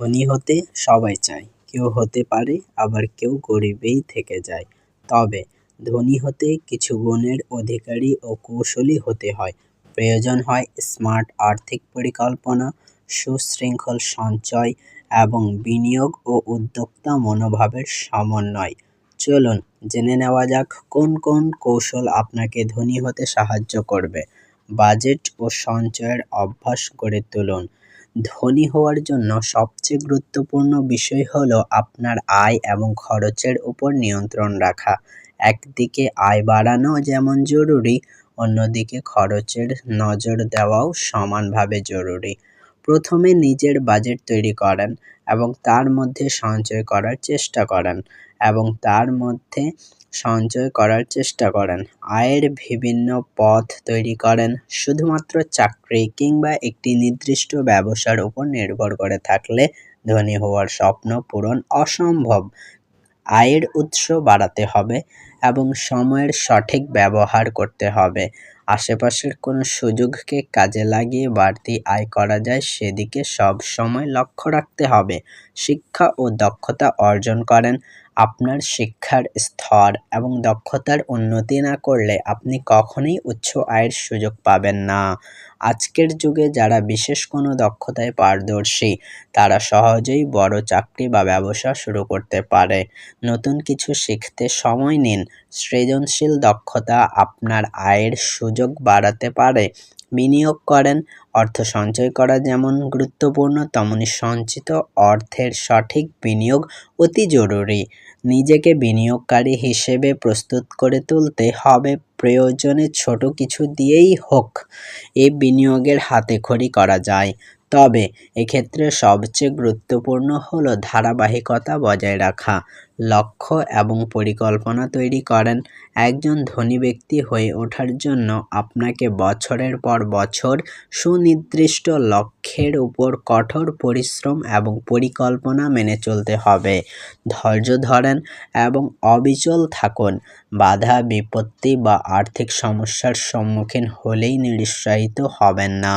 ধনী হতে সবাই চায়, কেউ হতে পারে, আবার কেউ গরিবেই থেকে যায়। তবে ধনী হতে কিছু গুণের অধিকারী ও কৌশলী হতে হয়। প্রয়োজন হয় স্মার্ট আর্থিক পরিকল্পনা, সুশৃঙ্খল সঞ্চয় এবং বিনিয়োগ ও উদ্যোক্তা মনোভাবের সমন্বয়। চলুন জেনে নেওয়া যাক কোন কোন কৌশল আপনাকে ধনী হতে সাহায্য করবে। বাজেট ও সঞ্চয়ের অভ্যাস গড়ে তুলুন। ধনী হওয়ার জন্য সবচেয়ে গুরুত্বপূর্ণ বিষয় হলো আপনার আয় এবং খরচের উপর নিয়ন্ত্রণ রাখা। একদিকে আয় বাড়ানো যেমন জরুরি, অন্যদিকে খরচের নজর দেওয়াও সমানভাবে জরুরি। প্রথমে নিজের বাজেট তৈরি করেন এবং তার মধ্যে সঞ্চয় করার চেষ্টা করেন এবং তার মধ্যে সঞ্চয় করার চেষ্টা করেন। আয়ের বিভিন্ন পথ তৈরি করেন, শুধুমাত্র চাকরি কিংবা একটি নির্দিষ্ট ব্যবসার উপর নির্ভর করে থাকলে ধনী হওয়ার স্বপ্ন পূরণ অসম্ভব। আয়ের উৎস বাড়াতে হবে এবং সময়ের সঠিক ব্যবহার করতে হবে। আশেপাশের কোনো সুযোগকে কাজে লাগিয়ে বাড়তি আয় করা যায়, সেদিকে সব সময় লক্ষ্য রাখতে হবে। শিক্ষা ও দক্ষতা অর্জন করেন। আপনার শিক্ষার স্তর এবং দক্ষতার উন্নতি না করলে আপনি কখনোই উচ্চ আয়ের সুযোগ পাবেন না। আজকের যুগে যারা বিশেষ কোনো দক্ষতায় পারদর্শী, তারা সহজেই বড় চাকরি বা ব্যবসা শুরু করতে পারে। নতুন কিছু শিখতে সময় নিন। সৃজনশীল দক্ষতা আপনার আয়ের সুযোগ বাড়াতে পারে। বিনিয়োগ করেন, অর্থ সঞ্চয় করা যেমন গুরুত্বপূর্ণ, তেমনি সঞ্চিত অর্থের সঠিক বিনিয়োগ অতি জরুরি। নিজেকে বিনিয়োগকারী হিসেবে প্রস্তুত করে তুলতে হবে, প্রয়োজনে ছোট কিছু দিয়েই হোক। এই বিনিয়োগের হাতে খড়ি করা যায়। তবে এক্ষেত্রে সবচেয়ে গুরুত্বপূর্ণ হলো ধারাবাহিকতা বজায় রাখা, লক্ষ্য এবং পরিকল্পনা তৈরি করেন। একজন ধনী ব্যক্তি হয়ে ওঠার জন্য আপনাকে বছরের পর বছর সুনির্দিষ্ট লক্ষ্যের উপর কঠোর পরিশ্রম এবং পরিকল্পনা মেনে চলতে হবে। ধৈর্য ধরেন এবং অবিচল থাকুন। বাধা, বিপত্তি বা আর্থিক সমস্যার সম্মুখীন হলেই নিরুৎসাহিত হবেন না।